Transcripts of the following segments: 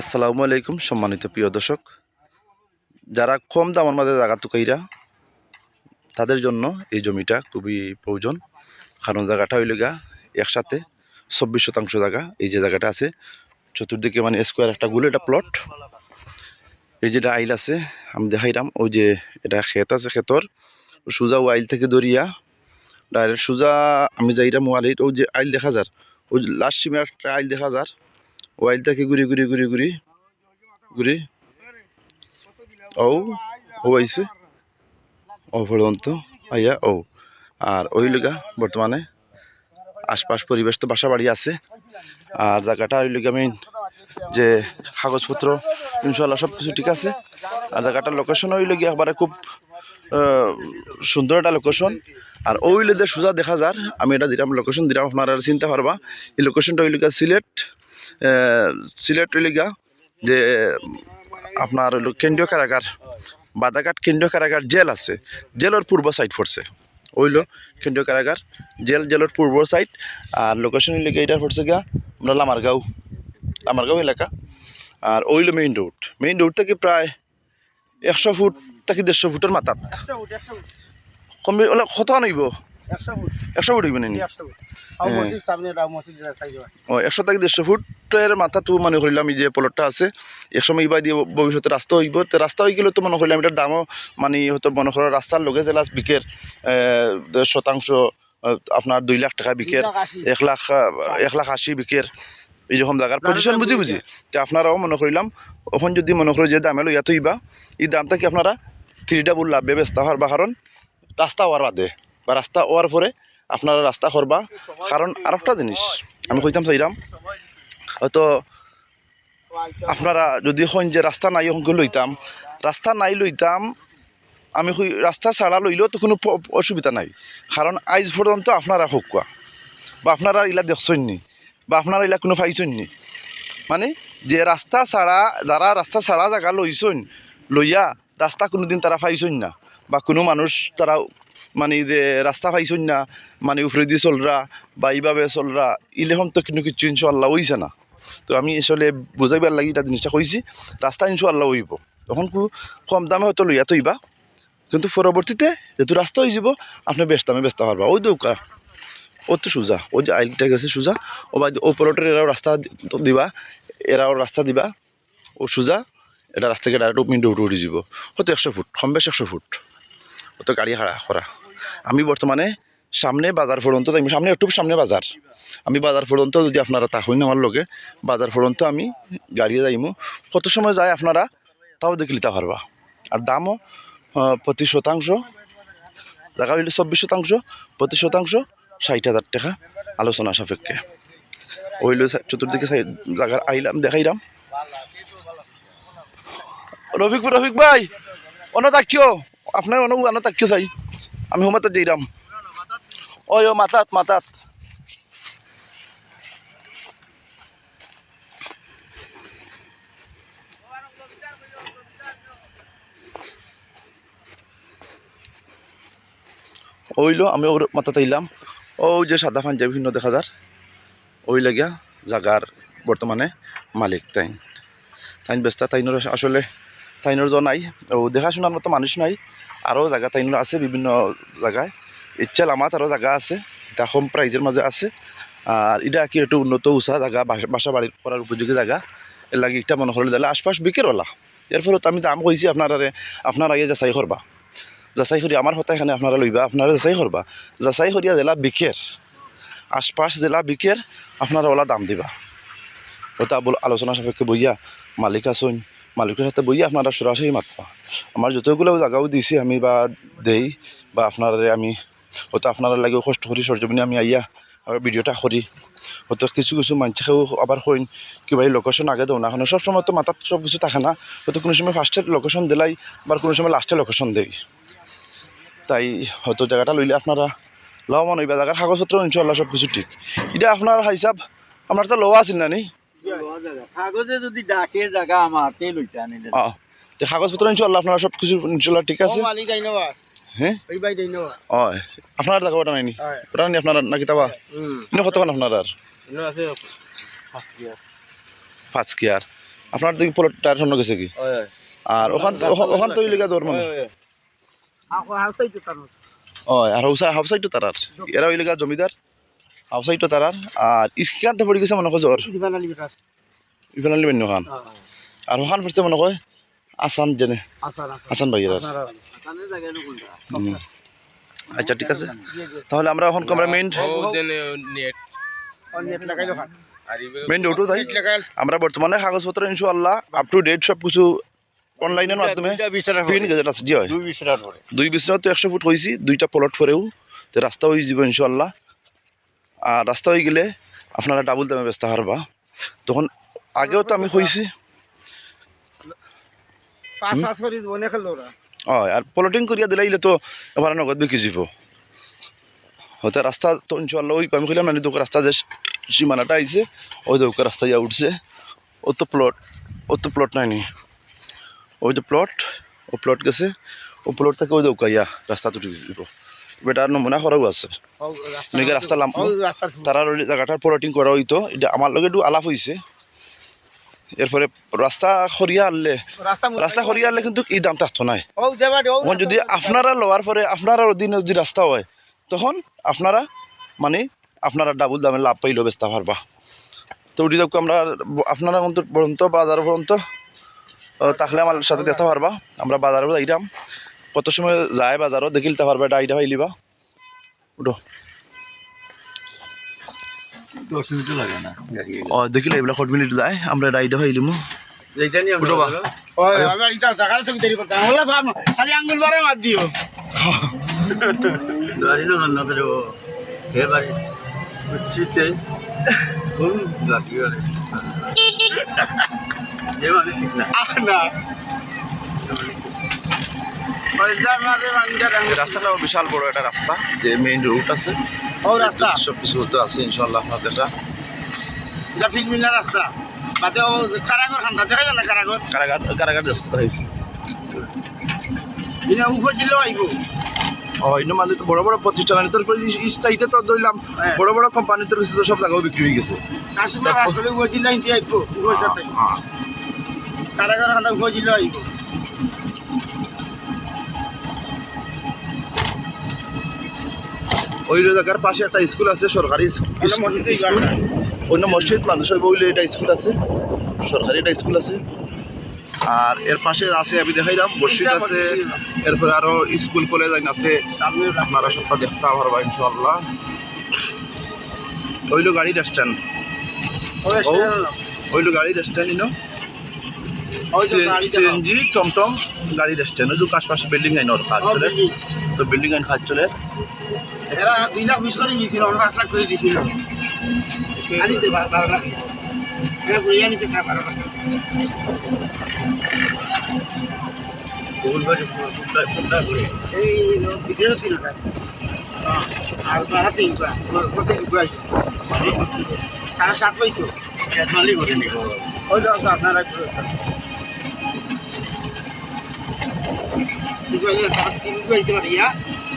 আসসালামু আলাইকুম, সম্মানিত প্রিয় দর্শক। যারা কম দামের মাঝে জায়গা তুকাইরা তাদের জন্য এই জমিটা খুবই প্রয়োজন। কারণ জায়গাটা হইল গা একসাথে চব্বিশ শতাংশ জায়গা, এই যে জায়গাটা আছে, চতুর্দিকে মানে স্কোয়ার একটা গুলো, এটা প্লট এই যেটা আইল আছে, আমি দেখাইলাম, ওই যে এটা ক্ষেত আছে, ক্ষেতর। সোজা ও আইল থেকে দরিয়া ডাইরেক্ট সোজা, আমি যাইরাম ও আইল যে আইল দেখা যার, ওই লাস্ট সিমে একটা আইল দেখা যার। ও আইল থেকে ঘুরি ঘুরি ঘুরি ঘুরি ঘুরি। ও ও আইছে। ও পর্যন্ত, আইয়া ও আর ওই লগা বর্তমানে আশপাশ পরিবেশ তো বাসা বাড়ি আছে। আর জায়গাটা ওই লগা মেইন যে কাগজপত্র ইনশাল্লাহ সব কিছু ঠিক আছে। আর জায়গাটার লোকেশন ওই লগিয়া একবারে খুব সুন্দর একটা লোকেশন আর ওই লেদের সোজা দেখা যার, আমি এটা দিলাম লোকেশন দিলাম আপনারা চিন্তা পারবা এই লোকেশনটা ওই লগা সিলেট সিলেট লগা যে, আপনার কেন্দ্রীয় কারাগার, বাদাঘাট কেন্দ্রীয় কারাগার জেল আছে, জেলের পূর্ব সাইড পড়ছে। ওইলো কেন্দ্রীয় কারাগার, জেল, জেলের পূর্ব সাইড আর লোকেশন হইলে এইটার পড়ছে গা আমরা লামারগাঁও লামারগাঁও এলাকা। আর ওইলো মেইন রোড মেইন রোড থেকে প্রায় একশো ফুট থেকে দেড়শো ফুটের মাথাত। ওলা কত নইব একশো ফুট। হইব নানি ও একশো থেকে দেড়শো ফুটের মাথা তো মনে করিলাম এই যে পলটটা আছে। একসময় ইবা দিয়ে ভবিষ্যতে রাস্তা হইব। তো রাস্তা হয়ে গেলে তো মনে করিলাম এটার দামও মানে হয়তো মনে করো রাস্তার লগে জেলা বিকের শতাংশ আপনার দুই লাখ টাকা বিকের এক লাখ এক লাখ আশি বিকের এইরকম জায়গার পজিশন বুঝি বুঝি? তো আপনারাও মনে করিলাম ওখান যদি মনে করো যে দামে লইয়া তৈবা এই দামটা কি আপনারা থ্রি ডাবল লাভ ব্যবস্থা হওয়ার বা কারণ রাস্তা হওয়ার বাদে। বা রাস্তা হওয়ার পরে আপনারা রাস্তা করবা। কারণ আর একটা জিনিস, আমি কইতাম চাইলাম হয়তো আপনারা যদি হন যে রাস্তা নাই ওখানকে লইতাম, রাস্তা নাই লইতাম, আমি রাস্তা ছাড়া লইলেও তো কোনো অসুবিধা নাই। কারণ আইজ পর্যন্ত আপনারা হোক কোয়া বা আপনারা ইলা দেখছেন নি, বা আপনারা ইলা কোনো পাইছেন নি। মানে যে রাস্তা ছাড়া, যারা রাস্তা ছাড়া জায়গা লইছেন লইয়া রাস্তা কোনোদিন তারা পাইছেন না, বা কোনো মানুষ তারা মানে যে রাস্তা পাইছেন না মানে উফরে দিয়ে চলরা বা এইভাবে চলরা ইলেখন তো কিন্তু কিছু ইনশাল্লাহ হইছে না। তো আমি আসলে বুঝাইবার লাগি এটা জিনিসটা কইছি, রাস্তা ইনশাল্লাহ হইব। তখন কু কম দামে হয়তো লইয়া তৈবা কিন্তু পরবর্তীতে যেহেতু রাস্তা হয়ে যাব, আপনি ব্যস্ত দামে ব্যস্ত পারবা ওই দৌকা, ও তো সোজা, ওই যে আইলটা গেছে সোজা, ও বা ও পরটের এরাও রাস্তা দিবা, এরাও রাস্তা দিবা, ও সোজা, এটা রাস্তা থেকে ডাইরেক্ট মেন রোড উঠে যাব। হয়তো একশো ফুট, কম বেশ একশো ফুট। ও তো গাড়ি খাড়া করা আমি বর্তমানে সামনে বাজার পর্যন্ত যাইম সামনে একটু সামনে বাজার। আমি বাজার পর্যন্ত যদি আপনারা তাহইন আমার লগে, বাজার পর্যন্ত আমি গাড়িয়ে যাইমু। কত সময় যায় আপনারা, তাও দেখে নিতে পারবা। আর দামও প্রতি শতাংশ, দেখা হইলে চব্বিশ শতাংশ প্রতি শতাংশ, ষাট হাজার টাকা আলোচনা সাপেক্ষে। ওইল চতুর্দিকে জায়গার আইলাম, দেখাইলাম। রফিক রফিক ভাই অন তাকিও আপনার অন অন তাকিও চাই আমি হুমাতে যাইরাম ওই ও মাথাত মাথাত। ওইলো, আমি ওর মাথাতে ইলাম ওই যে সাদা পাঞ্জাবি ভিন্ন দেখা যার। ওই লাগিয়া জাগার বর্তমানে মালিক তাইন। তাইন ব্যস্ত, তাইনোর আসলে তাইনোর জন নাই। ও দেখাশোনার মতো মানুষ নাই। আরও জায়গা তাইনোর আছে, বিভিন্ন জায়গায় ইচ্ছাল আমার আরও জায়গা আছে। এটা কম প্রাইজের মাঝে আছে। আর এটা কি একটু উন্নত উষা জায়গা বাসা- বাসা বাড়ি করার উপযোগী জায়গা এর লাগে এটা মনে করলে দিলে আশপাশ বিকের ওলা এর ফলত আমি দাম কইছি আপনারা আপনারা ইয়ে যাচাই করবা যাচাই করি আমার হতা এখানে আপনারা লইবা, আপনারা যাচাই করবা যাচাই করিয়া জেলা বিকের আশপাশ জেলা বিকের আপনারা ওলা দাম দিবা। ওটা বল আলোচনা সাপেক্ষে বইয়া মালিক আসুন মালিকের সাথে বইয়া আপনারা সরাসরি মাতবা আমার যতগুলো জায়গাও দিছি আমি বা দেই বা আপনারা আমি হয়তো আপনারা লাগে কষ্ট করি সরজমিনে আমি আইয়া আর ভিডিওটা করি হয়তো কিছু কিছু মানুষকেও আবার হইন কিবা এই লোকেশন আগে দেও না এখন সব সময় তো মাথার সব কিছু থাকে না। হয়তো কোনো সময় ফার্স্টে লোকেশন দিলাই আবার কোনো সময় লাস্টে লোকেশন দেই। তাই হয়তো জায়গাটা লইলে আপনারা লওয়া মনে হইবা জায়গার কাগজপত্র ইনশাল্লাহ সব কিছু ঠিক। এটা আপনার হিসাব আমার তো লওয়া আছিল না নি? কাগজে যদি ডাকে জায়গা আমার তে লইতে আনিলে তো কাগজপত্র ইনশাল্লাহ আপনারা সব কিছু ইনশাল্লাহ ঠিক আছে? মালিক আইনবা হ্যাঁ? ওই আপনার জায়গা ওটা নাইনি? ওটা নি আপনার নাকি তাবা? ইনো কতক্ষণ আপনার? আর পাঁচ কেয়ার আপনার দেখি পলট টায়ার শূন্য গেছে কি? আর ওখান ওখান- তো দৌড় মানে ও আর হাউসা হাউসাইটো তারার। এরা ইলিগা জমিদার। হাউসাইটো তারার। আর ইসকান্তে পড়ে গেছে মনে কয় জ্বর ইফালে নিবেন ওখান আর ওখান পড়ছে মনে কয় আসাম জেনে আসান ভাইয়ের। আচ্ছা ঠিক আছে। তাহলে আমরা এখন আমরা মেইন মেইন রোডও যাই আমরা বর্তমানে কাগজপত্র ইনশাআল্লাহ আপ টু ডেট সব কিছু অনলাইনের মাধ্যমে জি হয়। দুই বিছানা তো একশো ফুট হয়েছি দুইটা প্লট পরেও তো রাস্তা হয়ে যাব ইনশাল্লাহ আর রাস্তা হয়ে গেলে আপনারা ডাবল দামে ব্যস্ত পারবা তখন আগেও তো আমি কইছি। হয় আর প্লটিং করিয়া দিলাইলে তো এবার নগদ বিক্রি যাব হয়তো রাস্তা তো ইনশাল্লাহ ওই আমি কইলাম মানে দোকান রাস্তা যে সীমানাটা আইছে ওই দোকান রাস্তা ইয়া উঠছে। ও তো প্লট ও তো প্লট নাই নি। ওই যে প্লট ও প্লট গেছে ও প্লট থেকে ওই দৌকা ইয়া রাস্তা তুটি দিব। বেটার নমুনা করাও আছে। রাস্তা লাম তারা জায়গাটার প্লটিং করা হইতো এটা আমার লগে একটু আলাপ হয়েছে এরপরে রাস্তা সরিয়া আনলে রাস্তা সরিয়া আনলে কিন্তু এই দাম থাকতো নাই। যদি আপনারা লওয়ার পরে আপনারা অধীনে যদি রাস্তা হয় তখন আপনারা মানে আপনারা ডাবল দামে লাভ পাইলেও বেচতে পারবা। তো ওটি দেখো আমরা আপনারা কিন্তু পর্যন্ত বাজার পর্যন্ত থাকলে আমার সাথে দেখতে পারবা। আমরা বাজারেও যাইতাম। কত সময় যায় বাজারও দেখিলতে পারবা এটা আইডা পাইলিবা। উঠো। দশ মিনিট লাগে না। ও দেখিলে এইবিলাক কত মিনিট যায় আমরা যেখানে উঠো বা। আঙ্গুল বারে মাত দিও। শীতে ঘুম লাগি আরে এ মানে ঠিক না। এই বিশাল বড় একটা রাস্তা যে মেইন রুট আছে। রাস্তা? সব কিছু তো আছে ইনশাল্লাহ আপনাদেরটা। এটা ফিল্মিনা রাস্তা। বাদে ও কারাগর খান্তা দেখা যায় না কারাগর? কারাগার কারাগার রাস্তা হয়েছে। দিনে উপর দিলেও আইব ইনো মানে তো বড় বড় প্রতিষ্ঠান তোর সাইডে তো ধরলাম হ্যাঁ। বড় বড় কোম্পানি তোর তো সব জায়গাও বিক্রি হয়ে গেছে। করে উপর আইব হ্যাঁ। কারাগর খান্তা উপর দিলেও আইব। ওই জায়গার পাশে একটা স্কুল আছে সরকারি স্কুল অন্য মসজিদ মানুষ বইলে এটা স্কুল আছে। সরকারি একটা স্কুল আছে। আর এর পাশে আছে আমি দেখাইলাম মসজিদ আছে। এরপরে আরও স্কুল কলেজ আছে। আপনারা সবটা দেখতে পারবা ইনশাল্লাহ ওইলো গাড়ির স্ট্যান্ড ওইলো গাড়ির স্ট্যান্ড ইনো। সিএনজি টমটম গাড়ির স্ট্যান্ড ওই তো আশপাশে বিল্ডিং আইন ওর কাজ ও চলে। তো বিল্ডিং আইন কাজ চলে। এরা দুই লাখ বিশ করে নিয়েছিল অন্য পাঁচ লাখ করে দিয়েছিল বারো লাখ। এরা ঘুরিয়ে বারো লাখ। আর প্রত্যেক গুয়াই সাড়ে সাত পাইতো আপনারা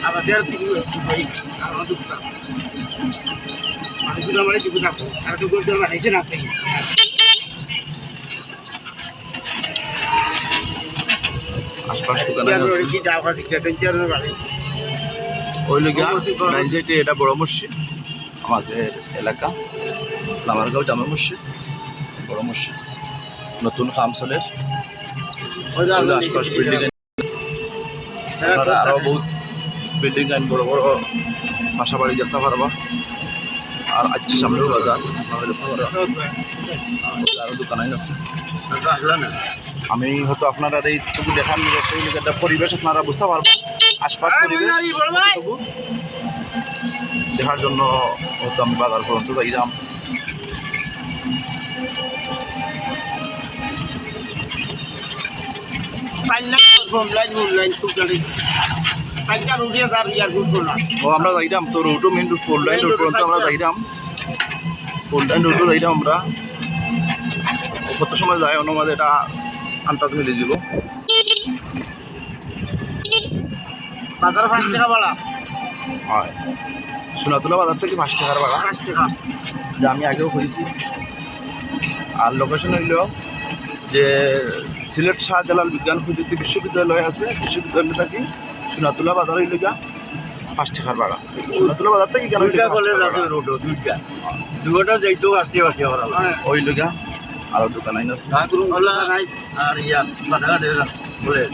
আমাদের দুটা মানে দুটো মানে দুটো থাকো আর তো গোল দরবার হয়েছে না আপনি। এটা বড়। মসজিদ আমাদের এলাকা লামারগাঁও জামা মসজিদ। বড় মসজিদ নতুন খাম চলে। ওই আশপাশ বিল্ডিং তো বহুত বিল্ডিং আইন বড় বড় বাসা বাড়ি দেখতে পারবা। আর আজকে সামনেও বাজার। আমাদের উপরে সব আরও দোকান আইন আছে। আমি হয়তো আপনারা এই টুকু সেই একটা পরিবেশ আপনারা বুঝতে পারবেন। আশপাশ পরিবেশ। দেখার জন্য হয়তো আমি বাজার পর্যন্ত যাইলাম। লাইন আমরা তো মেন ফোর লাইন পর্যন্ত আমরা ফোর লাইন কত সময় যায় অনুমাদ এটা আন্তাজ মিলে যাব বাজার পাঁচ টাকা বাড়া। হয়। সোনাতলা বাজার থেকে পাঁচ টাকার ভাড়া পাঁচ টাকা। যা আমি আগেও করেছি। আর লোকেশন হইল যে সিলেট শাহজালাল বিজ্ঞান প্রযুক্তি বিশ্ববিদ্যালয় আছে বিশ্ববিদ্যালয় থাকি সোনাতুলা বাজার হইল গা পাঁচ টাকার ভাড়া সোনাতুলা বাজার থেকে কেন দুইটা দুটা যাইতেও আসতে আসতে হ্যাঁ ওই লগা আর দোকান আইন আছে। আর ইয়া পাঠাঘাটের কলেজ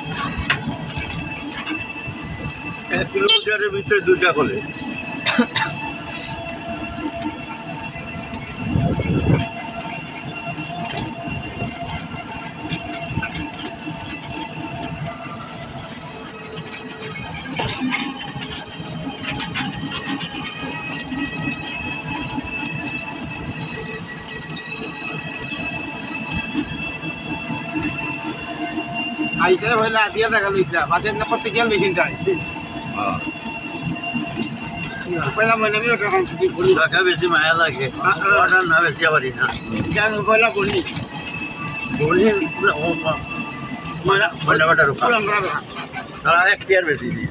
এক কিলোমিটারের ভিতরে দুইটা কলেজ আইসে হইলে আদিয়া টাকা লইছিলা বাদে না কত গেল বেশি যায়। হ্যাঁ। পয়লা মহিনা আমি ওটা ছুটি করি। টাকা বেশি মায়া লাগে অর্ডার না বেশি পারি না। কেন পয়লা বলি? বলি ময়নাবাটার ওখানে পুরান রাখা তারা এক টিয়ার বেশি দিই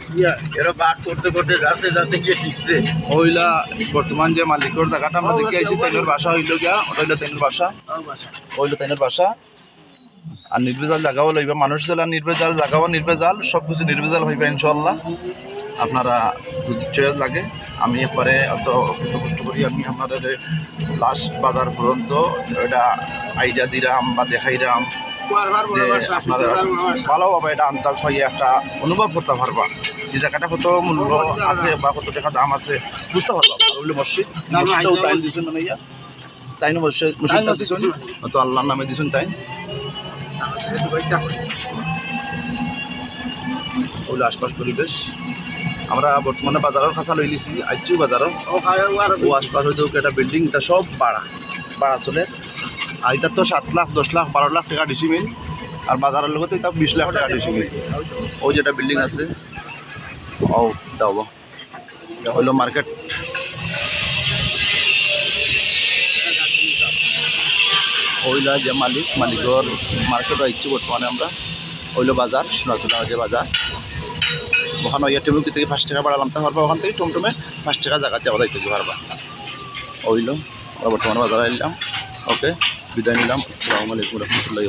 এরা বাদ করতে করতে যাতে যাতে গিয়ে ঠিকছে ওইলা বর্তমান যে মালিকের জায়গাটা আমরা দেখে আইছি তাইনের বাসা। হইল গিয়া ওটা হইল তাইনের বাসা। ওইলো তাইনের বাসা। আর নির্ভেজাল জায়গাও লইবা মানুষ জেলা নির্ভেজাল জায়গাও নির্ভেজাল সব কিছু নির্ভেজাল হইবা ইনশাল্লাহ আপনারা যদি চয়েস লাগে আমি একবারে অত অত কষ্ট করি আমি আপনাদের লাস্ট বাজার পর্যন্ত এটা আইডিয়া দিলাম বা দেখাইলাম বলে আপনারা ভালোভাবে এটা আন্দাজ হয়ে একটা অনুভব করতে পারবা। যে জায়গাটা কত মূল্য আছে বা কত টাকা দাম আছে বুঝতে পারবা। ওগুলো মসজিদ মসজিদটাও তাই মানে ইয়া তাই না মসজিদ মসজিদটা দিছেন। তো আল্লাহর নামে দিছেন তাই ওগুলো আশপাশ পরিবেশ। আমরা বর্তমানে বাজারের কাছা লই লিছি আইচু বাজারও ও ও আশপাশ হয়তো একটা বিল্ডিং এটা সব বাড়া বাড়া চলে। আর এটা তো সাত লাখ, দশ লাখ, বারো লাখ টাকা ডিসি মিল আর বাজারের লগতে এটা বিশ লাখ টাকা ডিসি মিল ওই যেটা বিল্ডিং আছে। ও দাও হইল মার্কেট ওইলা যে মালিক, মালিকর মার্কেট আইছি বর্তমানে আমরা ওইলো বাজার সোনাচুনা যে বাজার। ওখানে ইয়া টেবিল থেকে পাঁচ টাকা বাড়ালাম, তা পারবা ওখান থেকে টমটমে পাঁচ টাকা জায়গা যাওয়া যাইতে পারবা ওইলো আমরা বর্তমানে বাজারে এলাম ওকে, বিদায় নিলাম। আসসালামু আলাইকুম রহমতুল্লাহ